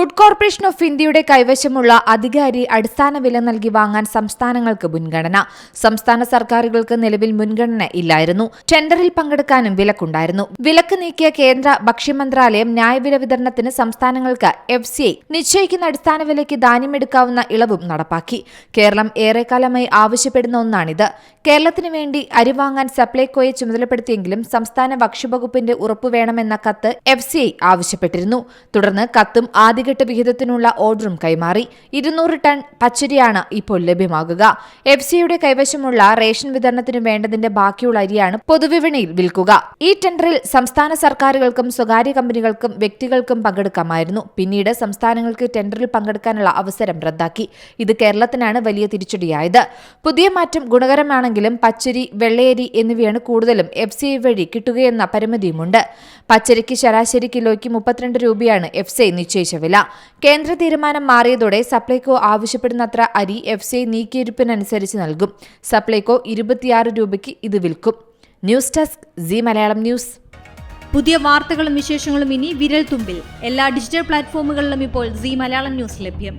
Food corporation of ഇന്ത്യയുടെ കൈവശമുള്ള അധികാരി അടിസ്ഥാന വില നൽകി വാങ്ങാൻ സംസ്ഥാനങ്ങൾക്ക് മുൻഗണന. സംസ്ഥാന സർക്കാരുകൾക്ക് നിലവിൽ മുൻഗണന ഇല്ലായിരുന്നു. ടെൻഡറിൽ പങ്കെടുക്കാനും വിലക്കുണ്ടായിരുന്നു. വിലക്ക് നീക്കിയ കേന്ദ്ര ഭക്ഷ്യമന്ത്രാലയം ന്യായവില വിതരണത്തിന് സംസ്ഥാനങ്ങൾക്ക് എഫ് സി ഐ നിശ്ചയിക്കുന്ന അടിസ്ഥാന വിലയ്ക്ക് ധാന്യമെടുക്കാവുന്ന ഇളവും നടപ്പാക്കി. കേരളം ഏറെക്കാലമായി ആവശ്യപ്പെടുന്ന ഒന്നാണിത്. കേരളത്തിന് വേണ്ടി അരി വാങ്ങാൻ സപ്ലൈകോയെ ചുമതലപ്പെടുത്തിയെങ്കിലും സംസ്ഥാന ഭക്ഷ്യവകുപ്പിന്റെ ഉറപ്പ് വേണമെന്ന കത്ത് എഫ് സി ഐ ആവശ്യപ്പെട്ടിരുന്നു. തുടർന്ന് കത്തും ആദ്യഘട്ട വിഹിതത്തിനുള്ള ഓർഡറും കൈമാറി. ഇരുന്നൂറ് ടൺ പച്ചരിയാണ് ഇപ്പോൾ ലഭ്യമാകുക. എഫ് സിയുടെ കൈവശമുള്ള റേഷൻ വിതരണത്തിന് വേണ്ടതിന്റെ ബാക്കിയുള്ള അരിയാണ് പൊതുവിപണിയിൽ വിൽക്കുക. ഈ ടെൻഡറിൽ സംസ്ഥാന സർക്കാരുകൾക്കും സ്വകാര്യ കമ്പനികൾക്കും വ്യക്തികൾക്കും പങ്കെടുക്കാമായിരുന്നു. പിന്നീട് സംസ്ഥാനങ്ങൾക്ക് ടെൻഡറിൽ പങ്കെടുക്കാനുള്ള അവസരം റദ്ദാക്കി. ഇത് കേരളത്തിനാണ് വലിയ തിരിച്ചടിയായത്. പുതിയ മാറ്റം ഗുണകരമാണെങ്കിലും പച്ചരി വെള്ളയരി എന്നിവയാണ് കൂടുതലും എഫ് സി വഴി കിട്ടുകയെന്ന പരിമിതിയുമുണ്ട്. പച്ചരിക്ക് ശരാശരി കിലോയ്ക്ക് മുപ്പത്തിരണ്ട് രൂപയാണ് എഫ് സി നിശ്ചയിച്ച വില. കേന്ദ്ര തീരുമാനം മാറിയതോടെ സപ്ലൈകോ ആവശ്യപ്പെടുന്നത്ര അരി എഫ് സി ഐ നീക്കിയിരുപ്പിനനുസരിച്ച് നൽകും. സപ്ലൈകോ ഇരുപത്തിയാറ് രൂപയ്ക്ക് ഇത് വിൽക്കും. News desk C Malayalam news. പുതിയ വാർത്തകളും വിശേഷങ്ങളും ഇനി വിരൽ തുമ്പിൽ എല്ലാ ഡിജിറ്റൽ പ്ലാറ്റ്ഫോമുകളിലും ഇപ്പോൾ സി മലയാളം ന്യൂസ് ലഭ്യം.